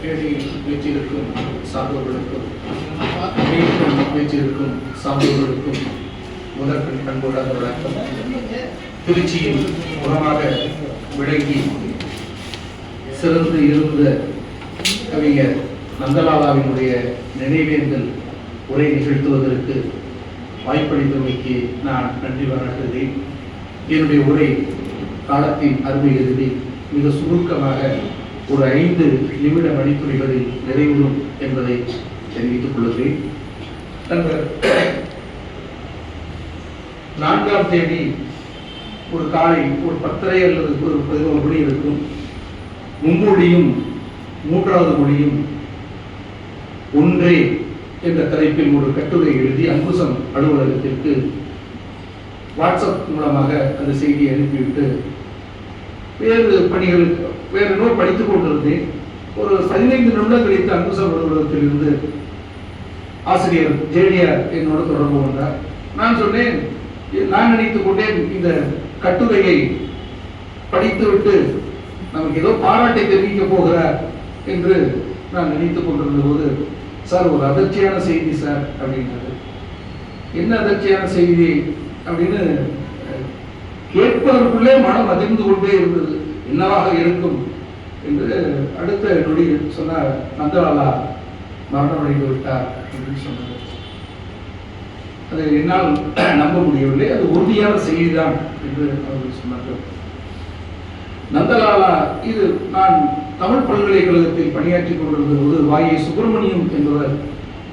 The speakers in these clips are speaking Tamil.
மேடையில் வீற்றிருக்கும் சார்ந்தவர்களுக்கும் வீட்டில் வீற்றிருக்கும் முதற்கண் பண்போடாத வணக்கம் திருச்சியில் உரமாக விளங்கி சிறந்து இருந்த கவிஞர் நந்தலாலாவினுடைய நினைவேந்தல் உரை நிகழ்த்துவதற்கு வாய்ப்பளித்தமைக்கு நான் நன்றி பாராட்டுகிறேன் என்னுடைய உரை காலத்தின் அருமை எழுதி மிக சுருக்கமாக ஒரு ஐந்து நிமிட மணித்துறைகளில் நிறைவுறும் என்பதை தெரிவித்துக் கொள்கிறேன். நான்காம் தேதி ஒரு காலை ஒரு பத்தரை அல்லது ஒரு பதினோரு மணி இருக்கும். மும்மொழியும் மூன்றாவது மொழியும் ஒன்றே என்ற தலைப்பில் ஒரு கட்டுரை எழுதி அங்குசம் அலுவலகத்திற்கு வாட்ஸ்அப் மூலமாக அந்த செய்தியை அனுப்பிவிட்டு வேறு பணிகளுக்கு வேறு இன்னும் படித்துக் கொண்டிருந்தேன். ஒரு பதினைந்து நிமிடம் கழித்து அங்குசம் அலுவலகத்திலிருந்து ஆசிரியர் ஜேடிஆர் என்னோட தொடர்பு கொண்டார். நான் சொன்னேன் நான் நினைத்துக் கொண்டேன் இந்த கட்டுரையை படித்துவிட்டு நமக்கு ஏதோ பாராட்டை தெரிவிக்க போகிறார் என்று நான் நினைத்துக் கொண்டிருந்த போது சார் ஒரு அதிர்ச்சியான செய்தி சார் அப்படின்னாரு என்ன அதிர்ச்சியான செய்தி? அப்படின்னு கேட்பதற்குள்ளே மனம் அதிர்ந்து கொண்டே இருந்தது. என்னவாக இருக்கும் என்று அடுத்த நொடி சொன்னார் நந்தலாலா மரணமடைந்து விட்டார் என்று சொன்னார். அதை என்னால் நம்ப முடியவில்லை. அது உறுதியான செய்திதான் என்று அவர்கள் சொன்னார்கள். நந்தலாலா இது நான் தமிழ் பல்கலைக்கழகத்தில் பணியாற்றிக் கொண்டிருந்த போது வாயை சுப்பிரமணியம் என்பவர்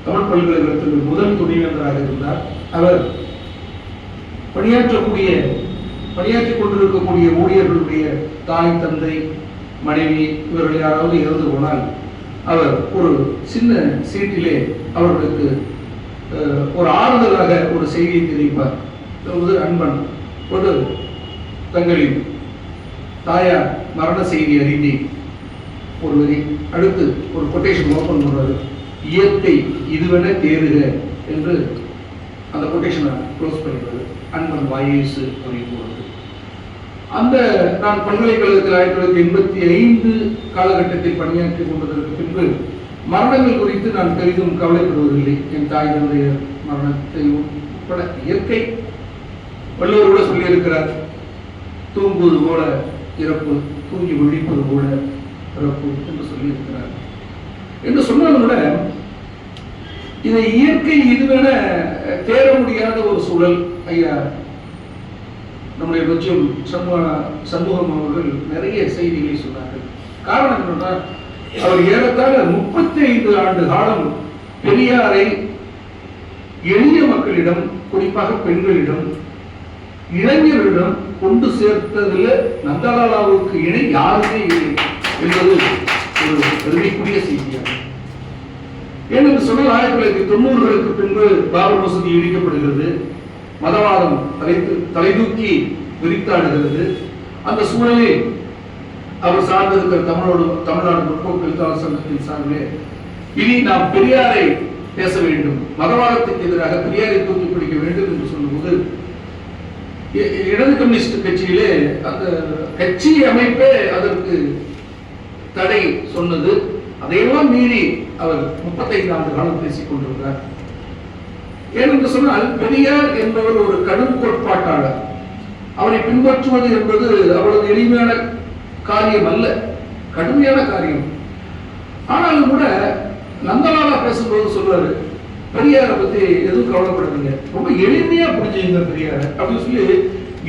தமிழ் பல்கலைக்கழகத்தில் முதல் துணைவேந்தராக இருந்தார். அவர் பணியாற்றக்கூடிய பணியாற்றிக் கொண்டிருக்கக்கூடிய ஊழியர்களுடைய தாய் தந்தை மனைவி இவர்கள் யாராவது இறந்து போனால் அவர் ஒரு சின்ன சீட்டிலே அவர்களுக்கு ஒரு ஆறுதலாக ஒரு செய்தியை தெரிவிப்பார். அதாவது அன்பன் ஒரு தங்களின் தாயார் மரண செய்தி அறிந்தி ஒரு வரி அடுத்து ஒரு கொட்டேஷன் ஓப்பன் பண்றாரு. இயற்கை இதுவென தேறுக என்று அந்த கொட்டேஷனை க்ளோஸ் பண்ணிடுறது அன்பன் வாயேசு அப்படிங்கிறது அந்த நான் பல்கலைக்கழகத்தில் ஆயிரத்தி தொள்ளாயிரத்தி எண்பத்தி ஐந்து காலகட்டத்தில் பணியாற்றி கொண்டதற்கு பின்பு மரணங்கள் குறித்து நான் பெரிதும் கவலைப்படுவதில்லை. என் தாய் தந்தையர் மரணத்தை உட்பட இயற்கை வள்ளுவர் கூட சொல்லியிருக்கிறார். தூங்குவது போல இறப்பு தூங்கி விழிப்பது போல பிறப்பு என்று சொல்லியிருக்கிறார். என்று சொன்னாலும் கூட இதை இயற்கை இதுவென தேர முடியாத ஒரு சூழல் ஐயா நம்முடைய லட்சியம் சண்முக சண்முகம் அவர்கள் நிறைய செய்திகளை சொன்னார்கள். காரணம் என்னன்னா அவர் ஏறத்தாழ முப்பத்தி ஐந்து ஆண்டு காலம் பெரியாரை எளிய மக்களிடம் குறிப்பாக பெண்களிடம் இளைஞர்களிடம் கொண்டு சேர்த்ததில் நந்தலாலாவுக்கு இணை யாருமே இல்லை என்பது ஒரு பெருமைக்குரிய செய்தியாகும். ஏனென்று சொன்னால் ஆயிரத்தி தொள்ளாயிரத்தி தொண்ணூறுகளுக்கு பின்பு பாபர் மசூதி இடிக்கப்படுகிறது. மதவாதம் தலை தலைதூக்கி விரித்தாடுகிறது. அந்த சூழலில் அவர் சார்ந்திருக்கிற தமிழோடு தமிழ்நாடு முற்போக்கு எழுத்தாளர் சங்கத்தின் சார்பிலே இனி நாம் பெரியாரை பேச வேண்டும். மதவாதத்துக்கு எதிராக பெரியாரை தூக்கி பிடிக்க வேண்டும் என்று சொல்லும்போது இடது கம்யூனிஸ்ட் கட்சியிலே அந்த கட்சி அமைப்பே அதற்கு தடை சொன்னது. அதையெல்லாம் மீறி அவர் முப்பத்தைந்து ஆண்டு காலம் பேசிக் கொண்டிருந்தார். ஏனென்று சொன்னால் பெரியார் என்பவர் ஒரு கடும் கோட்பாட்டாளர். அவரை பின்பற்றுவது என்பது அவ்வளவு எளிமையான காரியம் அல்ல கடுமையான காரியம். ஆனாலும் கூட நந்தலாலா பேசும்போது சொல்றாரு பெரியாரை பத்தி எதுவும் கவலைப்படுறீங்க ரொம்ப எளிமையா புரிஞ்சுங்க பெரியார. அப்படின்னு சொல்லி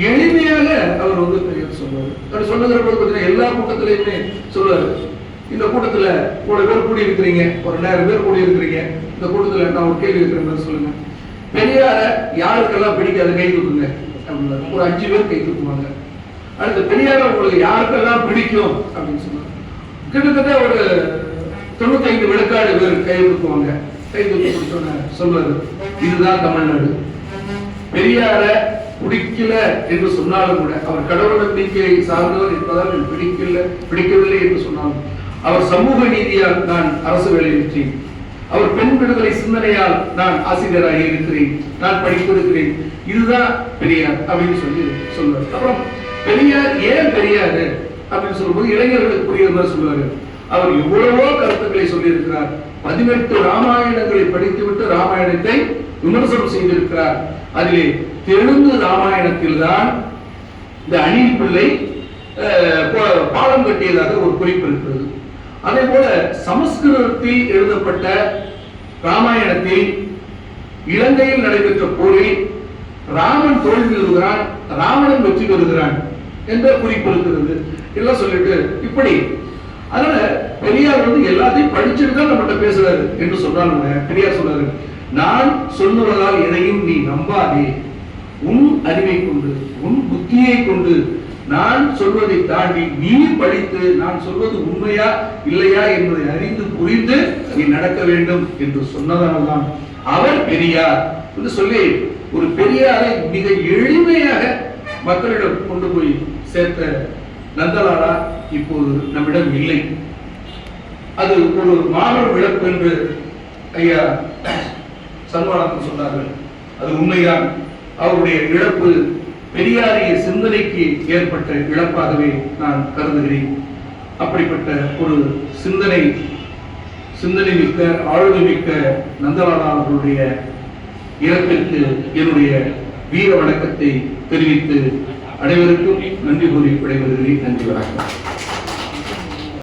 எளிமையாக அவர் வந்து பெரியார் சொல்றாரு. அவர் சொன்னதுல போது பார்த்தீங்கன்னா எல்லா கூட்டத்திலையுமே சொல்றாரு. இந்த கூட்டத்துல இவ்வளவு பேர் கூடி இருக்கிறீங்க ஒரு ரெண்டாயிரம் பேர் கூடி இருக்கிறீங்க இந்த கூட்டத்துல நான் ஒரு கேள்வி இருக்கிறேன் சொல்லுங்க. பெரியார யாருக்கெல்லாம் பிடிக்காது கை தூக்குங்க? ஒரு அஞ்சு பேர் கை தூக்குவாங்க. அடுத்த பெரியார உங்களுக்கு யாருக்கெல்லாம் பிடிக்கும்? அப்படின்னு சொன்னாங்க கிட்டத்தட்ட ஒரு தொண்ணூத்தைந்து விழுக்காடு பேர் கை தூக்குவாங்க. கை தூக்கி சொன்ன சொல்றது இதுதான் தமிழ்நாடு. பெரியார பிடிக்கல என்று சொன்னாலும் கூட அவர் கடவுள் நம்பிக்கையை சார்ந்தவர் என்பதால் எனக்கு பிடிக்கல பிடிக்கவில்லை என்று சொன்னாலும் அவர் சமூக நீதியால் நான் அரசு வேலை பெற்றேன் அவர் பெண் விடுதலை சிந்தனையால் நான் ஆசிரியராக இருக்கிறேன். நான் படித்திருக்கிறேன். இதுதான் பெரியார் அப்படின்னு சொல்லி சொல்றாரு அப்புறம் பெரியார் ஏன் பெரியார்? அப்படின்னு சொல்லும்போது இளைஞர்களுக்கு புரியுற மாதிரி சொல்லுவாரு. அவர் எவ்வளவோ கருத்துக்களை சொல்லியிருக்கிறார். பதினெட்டு ராமாயணங்களை படித்துவிட்டு ராமாயணத்தை விமர்சனம் செய்திருக்கிறார். அதிலே தெலுங்கு ராமாயணத்தில் தான் இந்த அணில் பிள்ளை அஹ், பாலம் கட்டியதாக ஒரு குறிப்பு இருக்கிறது. அதே போல சமஸ்கிருதத்தில் எழுதப்பட்ட ராமாயணத்தில் இலங்கையில் நடைபெற்ற போரில் ராமன் தோல்வி பெறுகிறான் ராவணன் வெற்றி பெறுகிறான் என்ற குறிப்பு இருக்கிறது. எல்லாம் சொல்லிட்டு இப்படி. அதனால பெரியார் வந்து எல்லாத்தையும் படிச்சுட்டு தான் நம்மகிட்ட பேசுறாரு என்று சொன்னாலும் பெரியார் சொல்றாரு நான் சொல்லுவதால் எதையும் நீ நம்பாதே. உன் அறிவை கொண்டு உன் புத்தியை கொண்டு நான் சொல்வதை தாண்டி நீ படித்து நான் சொல்வது உண்மையா இல்லையா என்பதை அறிந்து புரிந்து நீ நடக்க வேண்டும் என்று சொன்னதால்தான் அவர் பெரியார் என்று சொல்லி ஒரு பெரியாரை மிக எளிமையாக மக்களிடம் கொண்டு போய் சேர்த்த நந்தலாலா இப்போது நம்மிடம் இல்லை. அது ஒரு மாபெரும் இழப்பு என்று ஐயா சன்மானத்தில் சொன்னார்கள். அது உண்மைதான். அவருடைய இழப்பு பெரியாரிய சிந்தனைக்கு ஏற்பட்ட இழப்பாகவே நான் கருதுகிறேன். அப்படிப்பட்ட ஒரு சிந்தனை சிந்தனை மிக்க ஆளுமை மிக்க நந்தலாலா அவர்களுடைய இறப்பிற்கு என்னுடைய வீர வணக்கத்தை தெரிவித்து அனைவருக்கும் நன்றி கூறி விடைபெறுகிறேன். நன்றி வணக்கம்.